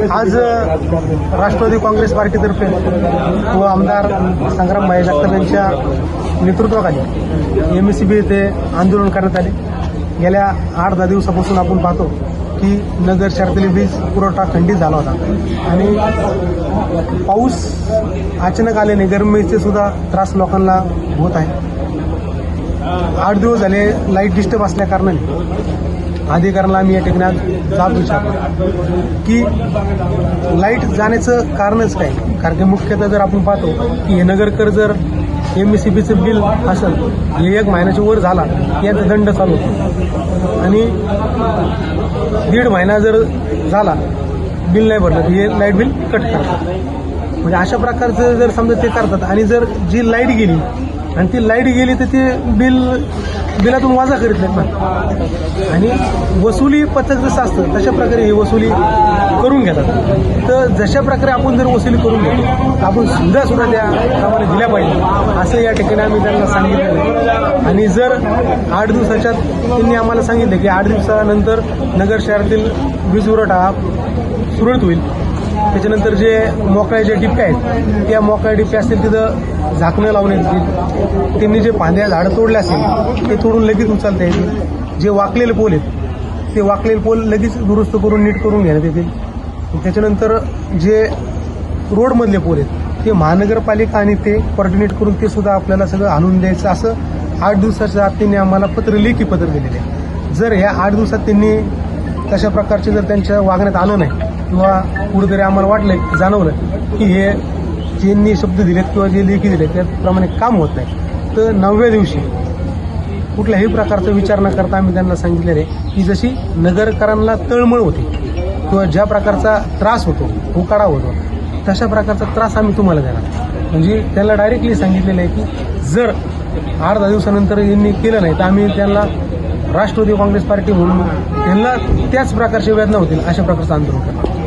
आज राष्ट्रवादी काँग्रेस पार्टीतर्फे व आमदार संग्राम भाई जगताप यांच्या नेतृत्वाखाली एम एस सी बी येथे आंदोलन करण्यात आले. गेल्या आठ दहा दिवसापासून आपण पाहतो की नगर शहरातील वीज पुरवठा खंडित झाला होता. आणि पाऊस अचानक आल्याने गरमीचे सुद्धा त्रास लोकांना होत आहे. आठ दिवस झाले लाइट डिस्टर्ब असल्या कारणाने. अधिकाऱ्यांना आम्ही या ठिकाणी आज जाब विचारतो की लाइट जाण्याचं कारणच काय? कारण की मुख्यतः जर आपण पाहतो की हे नगरकर जर एम सी बीचं बिल असेल हे एक महिन्याच्या वर झाला याचा दंड चालू होतो. आणि दीड महिना जर झाला बिल नाही भरलं तर हे लाइट बिल कट करतात. म्हणजे अशा प्रकारचं जर समजा ते करतात आणि जर जी लाइट गेली आणि ती लाइट गेली तर ते बिल बिलातून वाजा करीत नाहीत ना आणि वसुली पथक जसं असतं तशा प्रकारे ही वसुली करून घेतात. तर जशा प्रकारे आपण जर वसुली करून घेतो आपण सुद्धा सुद्धा त्या प्रमाणे दिल्या पाहिजे. असं या ठिकाणी आम्ही त्यांना सांगितलेलं आणि जर आठ दिवसाच्या त्यांनी आम्हाला सांगितलं की आठ दिवसानंतर नगर शहरातील वीज पुरवठा सुरळीत होईल. त्याच्यानंतर जे मोकळ्या जे डिप्प्या आहेत त्या मोकळ्या डिप्प्या असतील तिथं झाकणं लावण्यात येतील. त्यांनी जे पांढऱ्या झाडं तोडले असतील ते तोडून लगेच उचलता येतील. जे वाकलेले पोल आहेत ते वाकलेले पोल लगेच दुरुस्त करून नीट करून घेण्यात येतील. त्याच्यानंतर जे रोडमधले पोल आहेत ते महानगरपालिका आणि ते कॉर्डिनेट करून ते सुद्धा आपल्याला सगळं आणून द्यायचं. असं आठ दिवसाच्या आत त्यांनी आम्हाला पत्र लेखी पत्र दिलेले आहे. जर ह्या आठ दिवसात त्यांनी तशा प्रकारचे जर त्यांच्या वागण्यात आलं नाही किंवा कुठेतरी आम्हाला वाटलं जाणवलं की हे ज्यांनी शब्द दिलेत किंवा जे लेखी दिलेत त्याप्रमाणे काम होत नाही. तर नवव्या दिवशी कुठल्याही प्रकारचा विचार न करता आम्ही त्यांना सांगितलेलं आहे की जशी नगरकरांना तळमळ होते किंवा ज्या प्रकारचा त्रास होतो उकाडा होतो तशा प्रकारचा त्रास आम्ही तुम्हाला देणार. म्हणजे त्यांना डायरेक्टली सांगितलेलं आहे की जर आठ दहा दिवसानंतर यांनी केलं नाही तर आम्ही त्यांना राष्ट्रवादी काँग्रेस पार्टी म्हणून त्यांना त्याच प्रकारच्या वेदना होतील अशा प्रकारचं आंदोलन